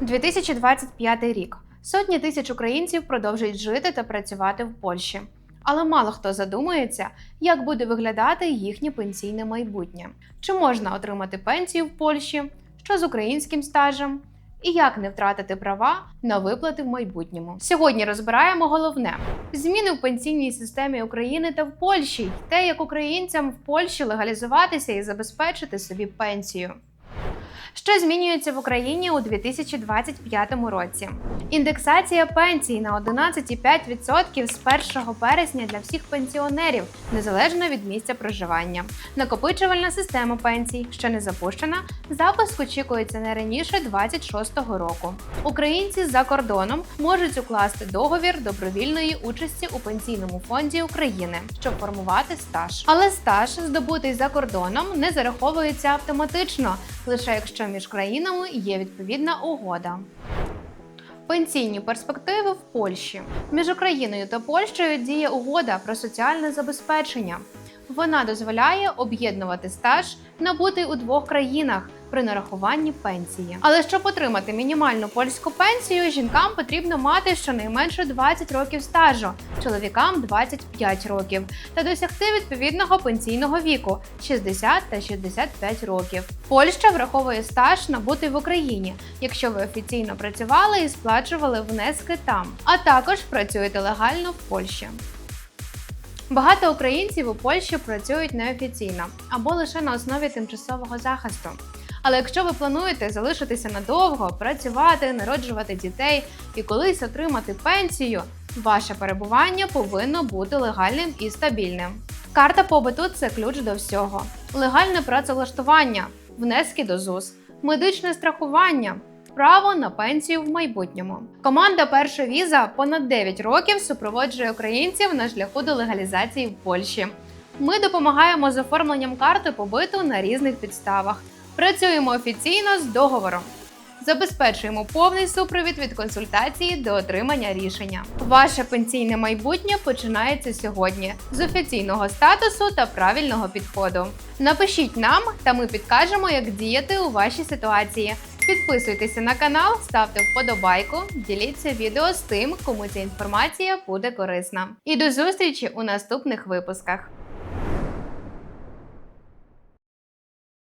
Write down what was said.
2025 рік. Сотні тисяч українців продовжують жити та працювати в Польщі. Але мало хто задумується, як буде виглядати їхнє пенсійне майбутнє. Чи можна отримати пенсію в Польщі, що з українським стажем, і як не втратити права на виплати в майбутньому. Сьогодні розбираємо головне: зміни в пенсійній системі України та в Польщі, те, як українцям в Польщі легалізуватися і забезпечити собі пенсію. Що змінюється в Україні у 2025 році? Індексація пенсій на 11,5% з 1 березня для всіх пенсіонерів, незалежно від місця проживання. Накопичувальна система пенсій ще не запущена. Запуск очікується не раніше 26-го року. Українці за кордоном можуть укласти договір добровільної участі у пенсійному фонді України, щоб формувати стаж. Але стаж, здобутий за кордоном, не зараховується автоматично, лише якщо між країнами є відповідна угода. Пенсійні перспективи в Польщі між Україною та Польщею діє угода про соціальне забезпечення. Вона дозволяє об'єднувати стаж, набутий у двох країнах при нарахуванні пенсії. Але щоб отримати мінімальну польську пенсію, жінкам потрібно мати щонайменше 20 років стажу, чоловікам 25 років, та досягти відповідного пенсійного віку 60 та 65 років. Польща враховує стаж набутий в Україні, якщо ви офіційно працювали і сплачували внески там, а також працюєте легально в Польщі. Багато українців у Польщі працюють неофіційно або лише на основі тимчасового захисту. Але якщо ви плануєте залишитися надовго, працювати, народжувати дітей і колись отримати пенсію, ваше перебування повинно бути легальним і стабільним. Карта побуту це ключ до всього: легальне працевлаштування, внески до ЗУС, медичне страхування. Право на пенсію в майбутньому. Команда Перша віза понад 9 років супроводжує українців на шляху до легалізації в Польщі. Ми допомагаємо з оформленням карти побиту на різних підставах. Працюємо офіційно з договором. Забезпечуємо повний супровід від консультації до отримання рішення. Ваше пенсійне майбутнє починається сьогодні з офіційного статусу та правильного підходу. Напишіть нам, та ми підкажемо, як діяти у вашій ситуації. Підписуйтеся на канал, ставте вподобайку, діліться відео з тим, кому ця інформація буде корисна. І до зустрічі у наступних випусках.